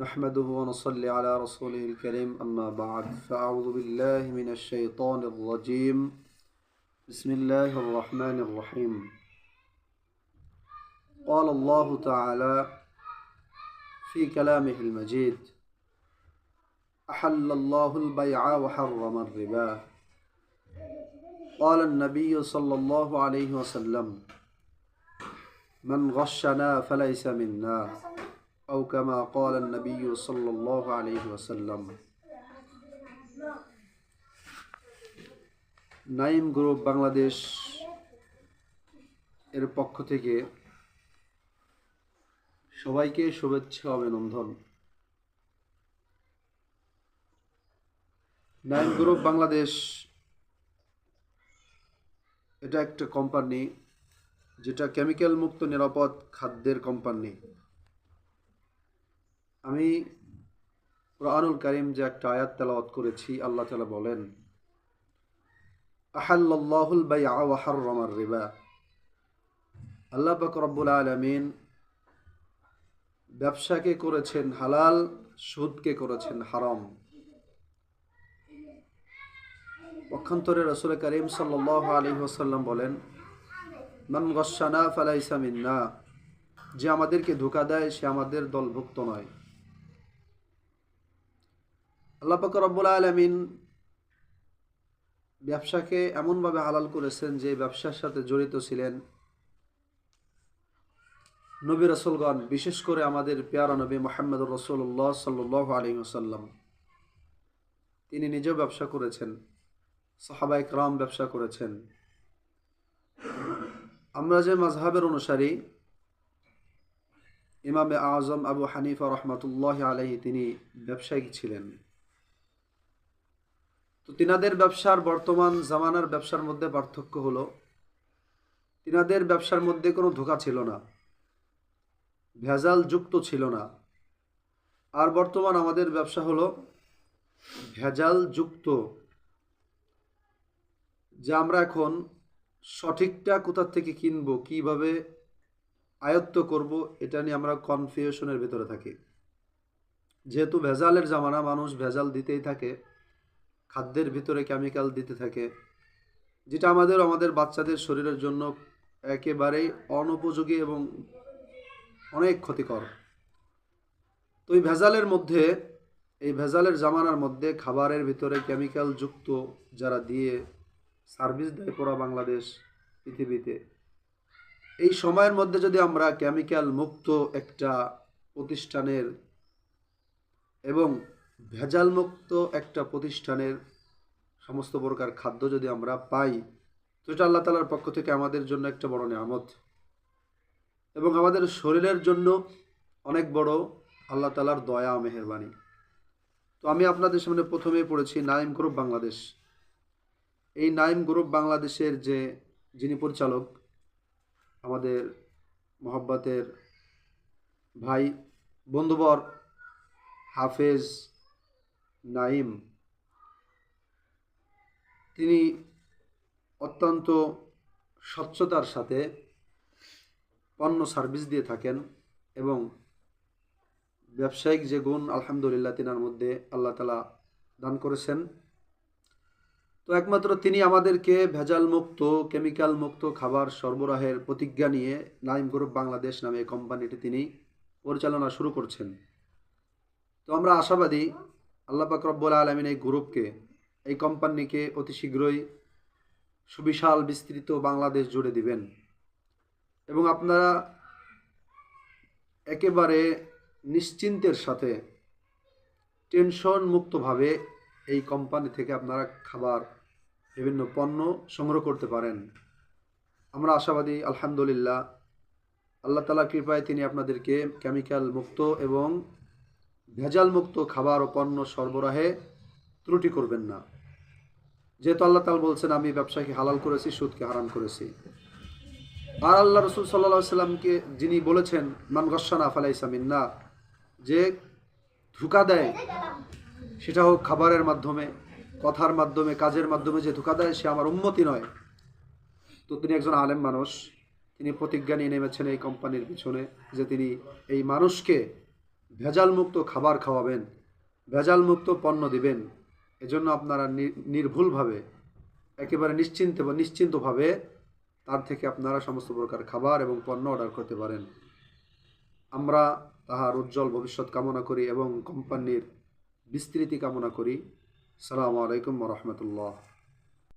نحمده ونصلي على رسوله الكريم أما بعد فأعوذ بالله من الشيطان الرجيم. بسم الله الرحمن الرحيم. قال الله تعالى في كلامه المجيد أحل الله البيع وحرم الربا. قال النبي صلى الله عليه وسلم من غشنا فليس منا. أو كما قال النبي صلى الله عليه وسلم Naim group Bangladesh এর পক্ষ থেকে সবাইকে শুভেচ্ছা অভিনন্দন নাইম গ্রুপ বাংলাদেশ এটা একটা কোম্পানি যেটা কেমিক্যাল মুক্ত নিরাপদ খাদ্যের কোম্পানি আমি কোরআনুল করিম যে একটা আয়াত তেলাওয়াত করেছি, আল্লাহ তালা বলেন আহাল্লাহুল বাইআ ওয়া হাররামার রিবা। আল্লাহ পাক আলামিন ব্যবসাকে করেছেন হালাল, সুদকে করেছেন হারাম। পক্ষান্তরে রসুল করিম সাল্লাহ আলী ওসাল্লাম বলেন, মান গসানা ফালাইসা মিন্না। যে আমাদেরকে ধোকা দেয়, সে আমাদের দলভুক্ত নয়। আল্লাহ পাক রব্বুল আলমিন ব্যবসাকে এমনভাবে হালাল করেছেন যে ব্যবসার সাথে জড়িত ছিলেন। নবী রসুলগণ, বিশেষ করে আমাদের পেয়ারা নবী মোহাম্মদ রসুল্লাহ সাল্লাহ আলী ওসাল্লাম তিনি নিজেও ব্যবসা করেছেন সাহাবা ইকরাম ব্যবসা করেছেন। আমরা যে মাঝহাবের অনুসারী ইমামে আজম আবু হানিফা রহমতুল্লাহ আলহি তিনি ব্যবসায়িক ছিলেন। তো তিনাদের ব্যবসার বর্তমান জামানার ব্যবসার মধ্যে পার্থক্য হলো, তিনাদের ব্যবসার মধ্যে কোনো ধোকা ছিল না, ভেজাল যুক্ত ছিল না। আর বর্তমান আমাদের ব্যবসা হলো ভেজাল যুক্ত, যে আমরা এখন সঠিকটা কোথার থেকে কিনবো, কীভাবে আয়ত্ত করব, এটা নিয়ে আমরা কনফিউশনের ভেতরে থাকি। যেহেতু ভেজালের জামানা, মানুষ ভেজাল দিতেই থাকে খাদ্যের ভিতরে কেমিক্যাল দিতে থাকে, যেটা আমাদের আমাদের বাচ্চাদের শরীরের জন্য একেবারেই অনুপযোগী এবং অনেক ক্ষতিকর। তো এই ভেজালের মধ্যে, এই ভেজালের জামানার মধ্যে খাবারের ভিতরে কেমিক্যাল যুক্ত যারা দিয়ে সার্ভিস দেয় পুরা বাংলাদেশ, পৃথিবীতে, এই সময়ের মধ্যে যদি আমরা কেমিক্যাল মুক্ত একটা প্রতিষ্ঠানের এবং ভেজাল মুক্ত একটা প্রতিষ্ঠানের সমস্ত প্রকার খাদ্য যদি আমরা পাই, তো এটা আল্লাহ তালার পক্ষ থেকে আমাদের জন্য একটা বড় নিয়ামত। এবং আমাদের শরীরের জন্য অনেক বড় আল্লাহ তালার দয়া মেহরবানি। তো আমি আপনাদের সামনে প্রথমেই পড়েছি নাইম গ্রুপ বাংলাদেশ। এই নাইম গ্রুপ বাংলাদেশের যে যিনি পরিচালক, আমাদের মোহাব্বতের ভাই, বন্ধুবর হাফেজ নাইম তিনি অত্যন্ত স্বচ্ছতার সাথে পণ্য সার্ভিস দিয়ে থাকেন এবং ব্যবসায়িক যে গুণ আলহামদুলিল্লাহ তিনার মধ্যে আল্লাহ তালা দান করেছেন। তো একমাত্র তিনি আমাদেরকে ভেজাল মুক্ত কেমিক্যাল মুক্ত খাবার সরবরাহের প্রতিজ্ঞা নিয়ে নাইম গ্রুপ বাংলাদেশ নামে কোম্পানিটি তিনি পরিচালনা শুরু করছেন। তো আমরা আশাবাদী আল্লাহ রব্বুল আলমিন এই গ্রুপকে, এই কোম্পানিকে অতি শীঘ্রই সুবিশাল বিস্তৃত বাংলাদেশ জুড়ে দিবেন। এবং আপনারা একেবারে নিশ্চিন্তের সাথে টেনশন মুক্তভাবে এই কোম্পানি থেকে আপনারা খাবার, বিভিন্ন পণ্য সংগ্রহ করতে পারেন। আমরা আশাবাদী, আলহামদুলিল্লাহ, আল্লাহ তালা কৃপায় তিনি আপনাদেরকে কেমিক্যাল মুক্ত এবং ভেজাল মুক্ত খাবার ও পণ্য সরবরাহে ত্রুটি করবেন না। যেহেতু আল্লাহ তাল বলছেন, আমি ব্যবসাকে হালাল করেছি, সুদকে হারাম করেছি। আর আল্লাহ রসুল সাল্লা সাল্লামকে যিনি বলেছেন, মান গসানা ফালাইসামিন্না যে ধোকা দেয়, সেটা হোক খাবারের মাধ্যমে, কথার মাধ্যমে, কাজের মাধ্যমে যে ধোকা দেয়, সে আমার উন্মতি নয়। তো তিনি একজন আলেম মানুষ, তিনি প্রতিজ্ঞা নিয়ে নেমেছেন এই কোম্পানির পিছনে যে তিনি এই মানুষকে ভেজালমুক্ত খাবার খাওয়াবেন, ভেজালমুক্ত পণ্য দিবেন, এজন্য আপনারা নির্ভুলভাবে, একেবারে নিশ্চিন্ত, নিশ্চিন্তভাবে তার থেকে আপনারা সমস্ত প্রকার খাবার এবং পণ্য অর্ডার করতে পারেন। আমরা তাহার উজ্জ্বল ভবিষ্যৎ কামনা করি এবং কোম্পানির বিস্তৃতি কামনা করি। সালামু আলাইকুম রহমতুল্লাহ।